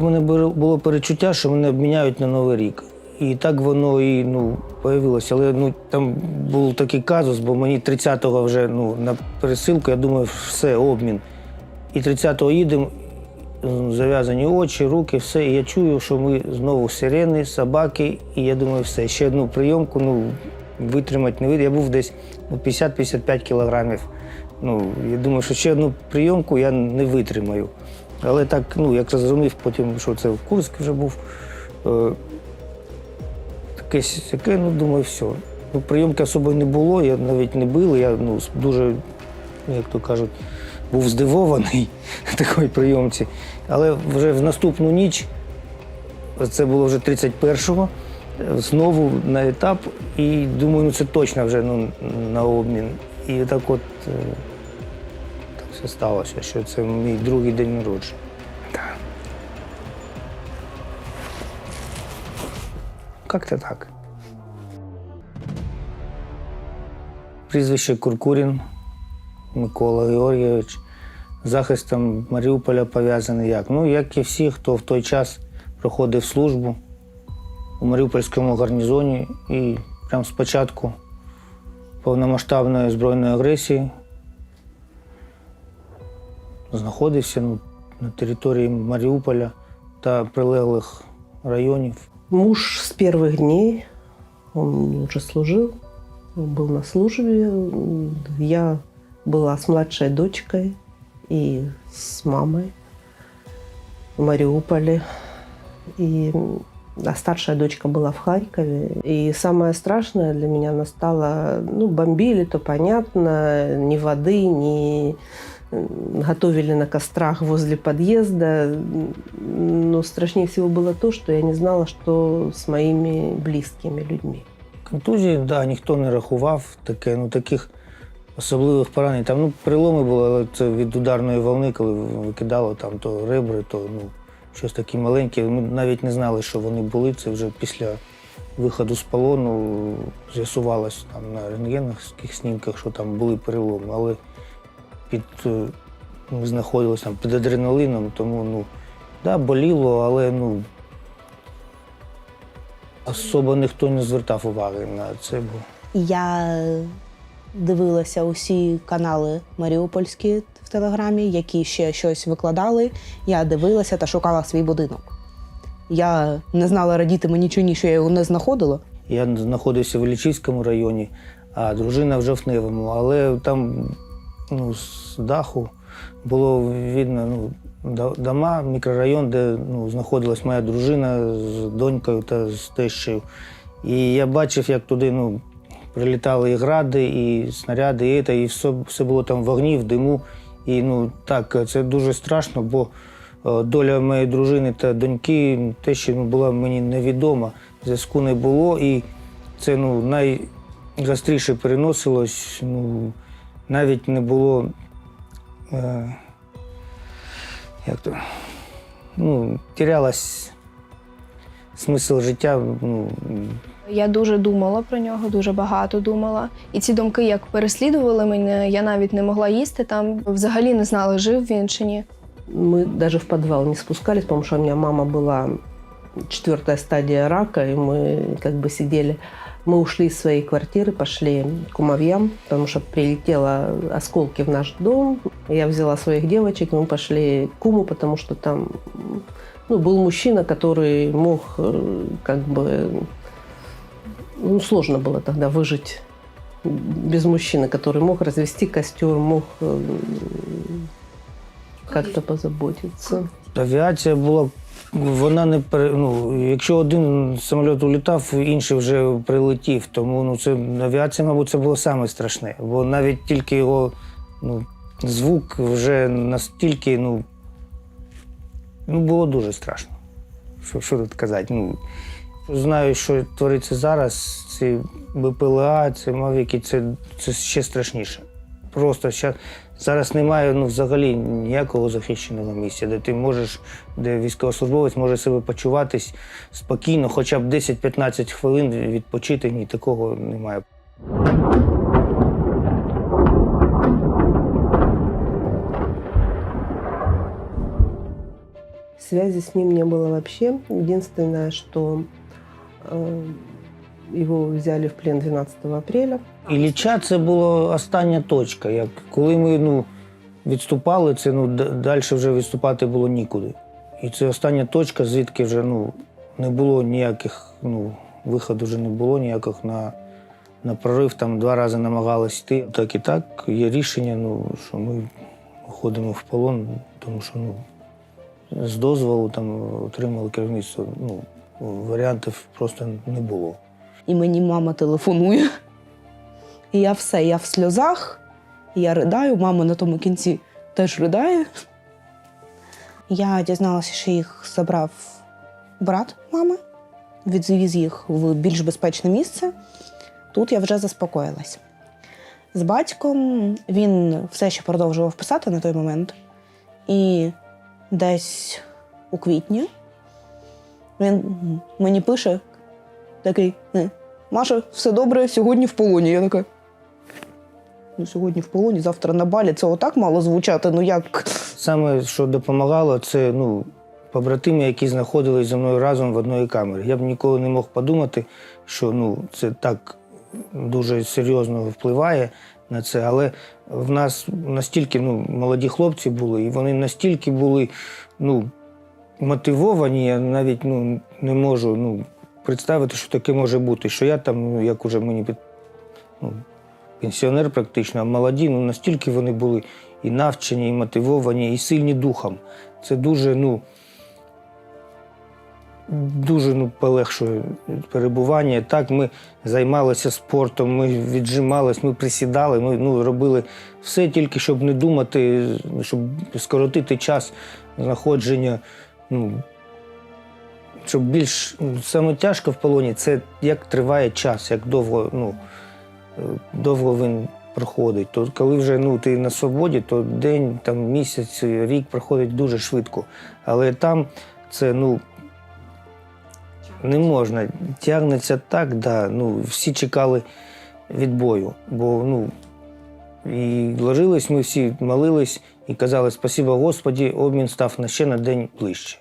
У мене було- перечуття, що мене обміняють на Новий рік. І так воно і ну, появилося. Але ну, там був такий казус, бо мені 30-го вже ну, на пересилку, я думаю, все, обмін. І 30-го їдемо, зав'язані очі, руки, все. І я чую, що ми знову сирени, собаки, і я думаю, все, ще одну прийомку, ну, витримати не вийде. Я був десь ну, 50-55 кілограмів. Ну, я думаю, що ще одну прийомку я не витримаю. Але так, ну, як зрозумів, потім, що це в Курськ вже був. Е, таке сяке, ну, думаю, все. Ну, прийомки особо не було, я навіть не бив, я ну, дуже, як то кажуть, був здивований такої прийомці. Але вже в наступну ніч, це було вже 31-го, е, знову на етап, і думаю, ну це точно вже ну, на обмін. І так от е, все сталося, що це мій другий день народження. Так. Как-то так. Прізвище Куркурін Микола Георгійович. Захистом Маріуполя пов'язаний як? Ну, як і всі, хто в той час проходив службу у Маріупольському гарнізоні і прямо спочатку повномасштабної збройної агресії знаходився ну, на території Маріуполя та прилеглих районів. Муж с первых дней, он уже служил, он был на службе. Я была с младшей дочкой и с мамой в Мариуполе. И а старшая дочка была в Харькове. И самое страшное для меня настало, ну, бомбили, то понятно, ни воды, ни м, готовили на кострах возле подъезда. Но страшнее всего было то, что я не знала, что с моими близкими людьми. Контузії, да, ніхто не рахував таке, ну таких особливих поранень. Там ну, переломи були, але це від ударної волни, коли викидало там то ребри, то ну, щось таке маленьке. Ми навіть не знали, що вони були. Це вже після виходу з полону з'ясувалось там на рентгенівських снімках, що там були переломи. Але під, е, ми знаходилися там під адреналином, тому ну, да, боліло, але ну, особо ніхто не звертав уваги на це. Бо Я дивилася усі канали Маріупольські в Телеграмі, які ще щось викладали. Я дивилася та шукала свій будинок. Я не знала радіти мені чи ні, що я його не знаходила. Я знаходився в Іллічівському районі, а дружина в Жовтневому. Але там ну, з даху було видно ну, дома, мікрорайон, де ну, знаходилась моя дружина з донькою та з тещею. І я бачив, як туди ну, прилітали і гради, і снаряди, і, це, і все, все було там вогні, в диму. І ну, так, це дуже страшно, бо е, доля моєї дружини та доньки те, що ну, була мені невідома, зв'язку не було. І це ну, найгостріше переносилось. Ну, навіть не було. Е, як то, ну, терялась смисл життя. Ну, Я дуже думала про нього, дуже багато думала. І ці думки як переслідували мене, я навіть не могла їсти там. Взагалі не знала, жив він чи ні. Мы даже в подвал не спускались, потому что у меня мама была четвертая стадия рака, и мы как бы сидели. Мы ушли из своей квартиры, пошли к кумовьям, потому что прилетело осколки в наш дом. Я взяла своих девочек, мы пошли к куму, потому что там ну, был мужчина, который мог э, как бы... Ну, сложно было тогда выжить без мужчины, который мог развести костер, мог э, как-то позаботиться. Авіація була, вона не ну, якщо один самоліт улітав, інший вже прилетів. Тому ну, це авіація, мабуть, це було саме страшне. Бо навіть тільки його ну, звук вже настільки, ну, ну було дуже страшно. Що, що тут казати? Ну, знаю, що твориться зараз, ці БПЛА, це мавіки, це, це ще страшніше. Просто ща, зараз немає ну, взагалі ніякого захищеного місця, де ти можеш, де військовослужбовець може себе почуватись спокійно, хоча б 10-15 хвилин відпочити, ні такого немає. Связи с ним не было вообще. Единственное, что э, его взяли в плен 12 апреля. Ілліча це була остання точка. Як коли ми ну, відступали, це ну, далі вже відступати було нікуди. І це остання точка, звідки вже ну, не було ніяких, ну, виходу вже не було ніяких на, на прорив. Там два рази намагалися йти. Так і так є рішення, ну, що ми входимо в полон, тому що ну, з дозволу там отримали керівництво. Ну, варіантів просто не було. І мені мама телефонує. І я все, я в сльозах, я ридаю, мама на тому кінці теж ридає. Я дізналася, що їх забрав брат мами, відвіз їх в більш безпечне місце. Тут я вже заспокоїлась. З батьком він все ще продовжував писати на той момент. І десь у квітні він мені пише такий: «Е, Маша, все добре, сьогодні в полоні. Я така. Ну, сьогодні в полоні, завтра на балі. Це отак мало звучати. Ну як? Саме, що допомагало, це ну, побратими, які знаходились зі мною разом в одній камері. Я б ніколи не мог подумати, що ну, це так дуже серйозно впливає на це. Але в нас настільки ну, молоді хлопці були, і вони настільки були ну, мотивовані, я навіть ну, не можу ну, представити, що таке може бути. Що я там, ну, як уже мені ну, пенсіонер практично, а молоді, ну настільки вони були і навчені, і мотивовані, і сильні духом. Це дуже, ну, дуже ну, полегшує перебування. Так, ми займалися спортом, ми віджимались, ми присідали, ми ну, робили все тільки, щоб не думати, щоб скоротити час знаходження. Ну, щоб більш ну, саме тяжко в полоні, це як триває час, як довго, ну, довго він проходить. То коли вже ну, ти на свободі, то день, там, місяць, рік проходить дуже швидко. Але там це ну, не можна. Тягнеться так, да, ну, всі чекали відбою. Бо ну, і ложились ми всі, молились і казали Спасибо Господі, обмін став на ще на день ближче.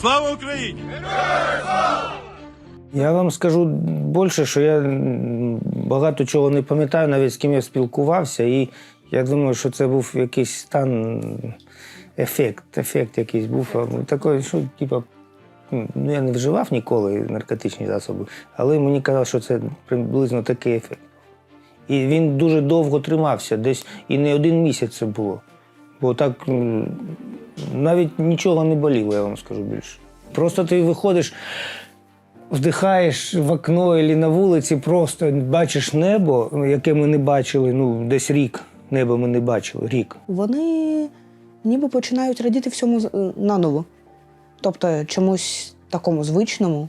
Слава Україні! Я вам скажу більше, що я багато чого не пам'ятаю, навіть з ким я спілкувався, і я думаю, що це був якийсь стан, ефект, ефект якийсь був. Такий, що, типу, ну я не вживав ніколи наркотичні засоби, але мені казали, що це приблизно такий ефект. І він дуже довго тримався, десь і не один місяць це було. Бо так навіть нічого не боліло, я вам скажу більше. Просто ти виходиш, вдихаєш в окно або на вулиці, просто бачиш небо, яке ми не бачили, ну, десь рік. Небо ми не бачили, рік. Вони ніби починають радіти всьому наново. Тобто чомусь такому звичному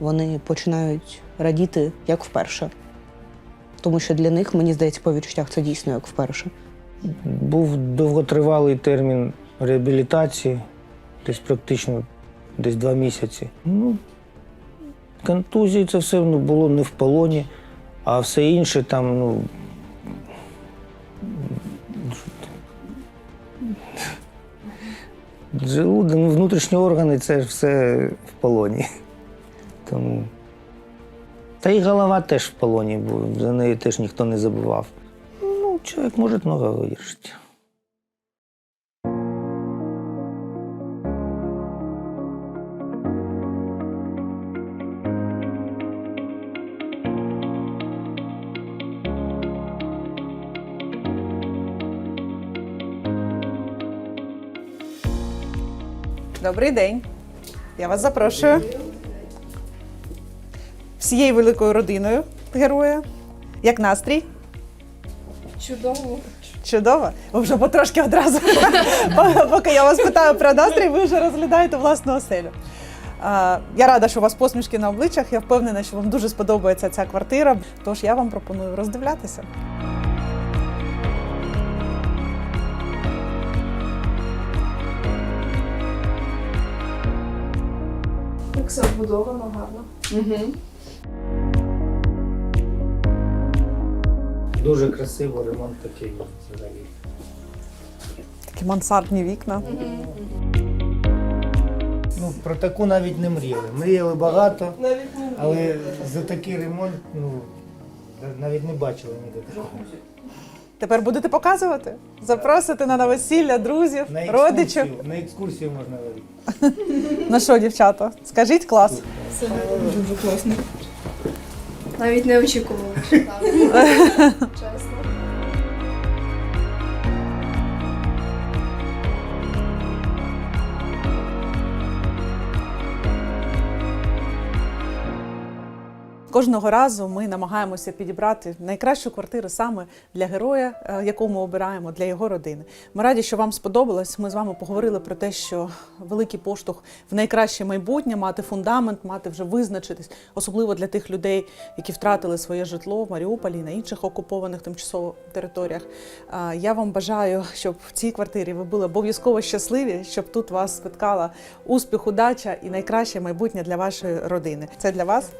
вони починають радіти як вперше. Тому що для них, мені здається, по відчуттях це дійсно як вперше. Був довготривалий термін реабілітації, десь практично десь два місяці. Ну, контузії це все ну, було не в полоні, а все інше там, ну. Желудок, ну, внутрішні органи це все в полоні. Тому. Та й голова теж в полоні, бо за нею теж ніхто не забував. Ну, человек может много выдержать. Добрий день. Я вас запрошую. Всією великою родиною героя. Як настрій? Чудово. Чудово? Ви вже потрошки одразу. Поки я вас питаю про настрій, ви вже розглядаєте власну оселю. Я рада, що у вас посмішки на обличчях. Я впевнена, що вам дуже сподобається ця квартира. Тож я вам пропоную роздивлятися. Так все вбудовано гарно. Дуже красиво, ремонт такий взагалі. Такі мансардні вікна. Ну, про таку навіть не мріяли. Мріяли багато, але за такий ремонт ну, навіть не бачили ніде такого. Тепер будете показувати? Запросите на новосілля друзів, На родичів. на екскурсію можна говорити. Ну що, дівчата, скажіть клас. Навіть не очікувала, що так. Чесно. Кожного разу ми намагаємося підібрати найкращу квартиру саме для героя, е, яку ми обираємо для його родини. Ми раді, що вам сподобалось. Ми з вами поговорили про те, що великий поштовх в найкраще майбутнє, мати фундамент, мати вже визначитись, особливо для тих людей, які втратили своє житло в Маріуполі і на інших окупованих тимчасово територіях. Е, Я вам бажаю, щоб в цій квартирі ви були обов'язково щасливі, щоб тут вас спіткала успіх, удача і найкраще майбутнє для вашої родини. Це для вас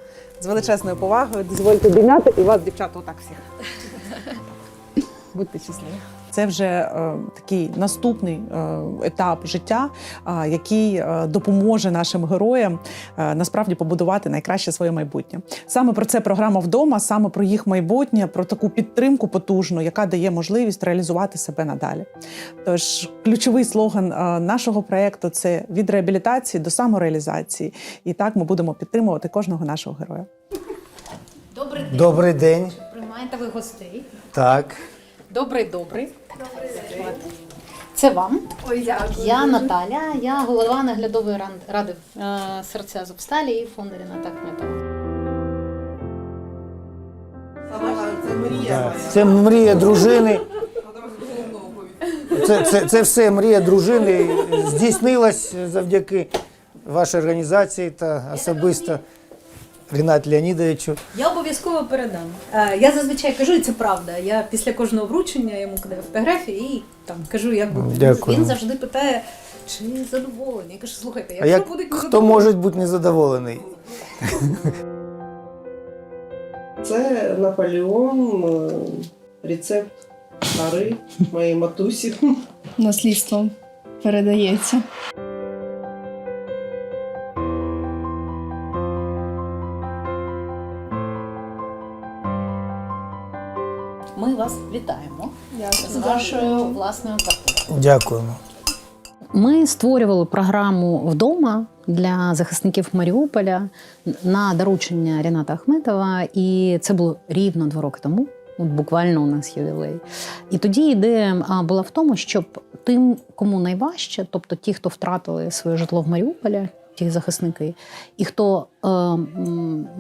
з величезною повагою. Дозвольте обійняти і вас, дівчата, отак всіх. Будьте щасливі. Це вже е, такий наступний е, етап життя, е, який е, допоможе нашим героям е, насправді побудувати найкраще своє майбутнє. Саме про це програма вдома, саме про їх майбутнє, про таку підтримку потужну, яка дає можливість реалізувати себе надалі. Тож ключовий слоган е, нашого проекту це від реабілітації до самореалізації. І так ми будемо підтримувати кожного нашого героя. Добрий день. Добрий день. Приймаєте ви гостей. Так. Добрий, добрий. Це вам. Ой, дякую. Я Наталя, я голова наглядової ран- ради е, серця Зубсталі і фонду Ріната Ахметова. Це мрія дружини. Це, це, це все мрія дружини здійснилась завдяки вашій організації та особисто Рінату Леонідовичу. Я обов'язково передам. Е, Я зазвичай кажу, і це правда. Я після кожного вручення йому кидаю фотографії і там кажу, як буде. Дякую. Він завжди питає, чи задоволений. Я кажу, слухайте, А якщо як буде хто може бути незадоволений? Це Наполеон, е, рецепт старий моєї матусі. Наслідством передається. Вітаємо з вашою власною квартирою. Дякуємо. Ми створювали програму вдома для захисників Маріуполя на доручення Ріната Ахметова, і це було рівно два роки тому. От буквально у нас ювілей. І тоді ідея була в тому, щоб тим, кому найважче, тобто ті, хто втратили своє житло в Маріуполі, ті захисники, і хто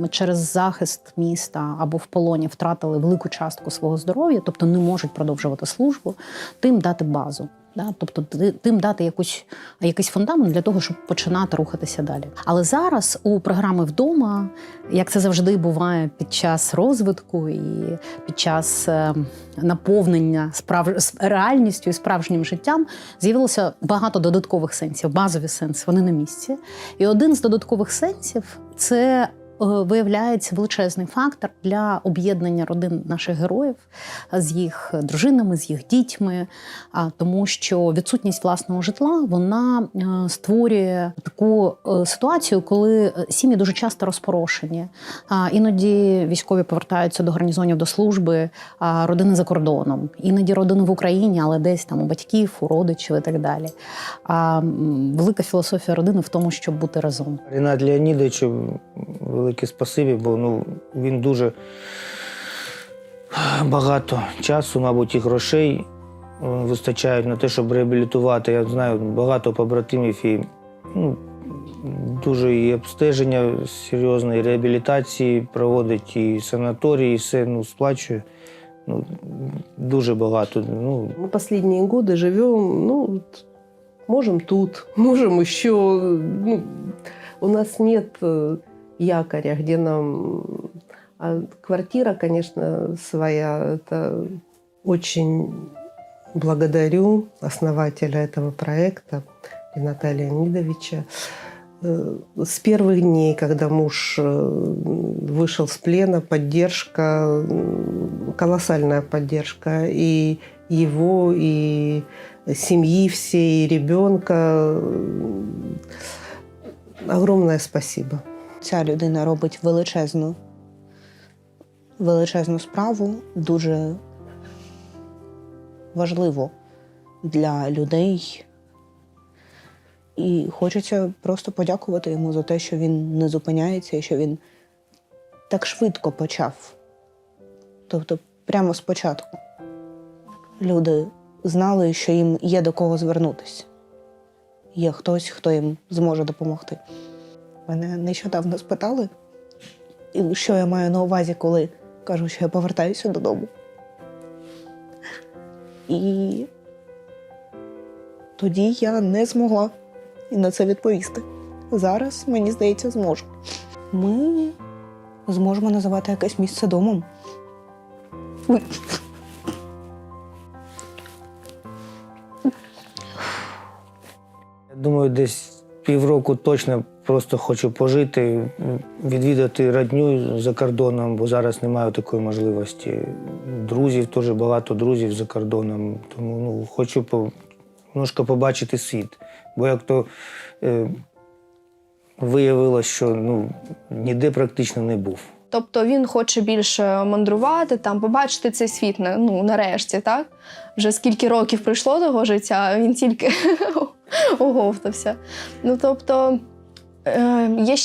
е, через захист міста або в полоні втратили велику частку свого здоров'я, тобто не можуть продовжувати службу, тим дати базу. Да? Тобто тим дати якусь, якийсь фундамент для того, щоб починати рухатися далі. Але зараз у програми вдома, як це завжди буває під час розвитку і під час е, наповнення справ... реальністю і справжнім життям, з'явилося багато додаткових сенсів, базові сенси, вони на місці. І один з додаткових сенсів це. Е, Виявляється величезний фактор для об'єднання родин наших героїв з їх дружинами, з їх дітьми, тому, що відсутність власного житла вона е, створює таку е, ситуацію, коли е, сім'ї дуже часто розпорошені. Іноді військові повертаються до гарнізонів до служби, а родини за кордоном, іноді родини в Україні, але десь там у батьків, у родичів і так далі. А велика філософія родини в тому, щоб бути разом. Рінат Леонідовичу велике спасибі, бо ну, він дуже багато часу, мабуть, і грошей е, вистачають на те, щоб реабілітувати. Я знаю багато побратимів і ну, дуже і обстеження серйозне, і реабілітації проводить, і санаторії, і все ну, сплачує. Ну, дуже багато. Ну, Мы последние годы живем, ну, вот, можем тут, можем еще. Ну, у нас нет э, якоря, где нам... А квартира, конечно, своя. Это очень благодарю основателя этого проекта Рената Леонидовича. Э, С первых дней, когда муж э, вышел с плена, поддержка, колоссальная поддержка и его, и семьи всей, и ребенка. Огромное спасибо. Ця людина робить величезну, величезну справу, дуже важливо для людей. І хочеться просто подякувати йому за те, що він не зупиняється і що він так швидко почав. Тобто, прямо спочатку люди знали, що їм є до кого звернутися. Є хтось, хто їм зможе допомогти. Мене нещодавно спитали, що я маю на увазі, коли кажу, що я повертаюся додому. І тоді я не змогла на це відповісти. Зараз, мені здається, зможу. Ми зможемо називати якесь місце домом. Ой. Думаю, десь півроку точно просто хочу пожити, відвідати родню за кордоном, бо зараз немає такої можливості. Друзів теж багато друзів за кордоном. Тому ну, хочу по, немножко побачити світ. Бо як то е, виявилось, що ну, ніде практично не був. Тобто він хоче більше мандрувати, там побачити цей світ ну, нарешті, так? Вже скільки років пройшло до його життя, він тільки оговтався. Ну тобто,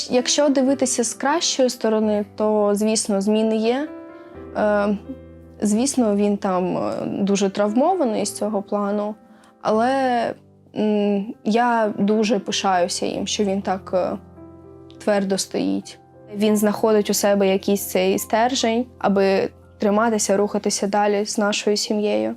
якщо дивитися з кращої сторони, то звісно, зміни є. Е, звісно, він там е, дуже травмований з цього плану, але я дуже пишаюся їм, що він так е, твердо стоїть. Він знаходить у себе якийсь цей стержень, аби триматися, рухатися далі з нашою сім'єю.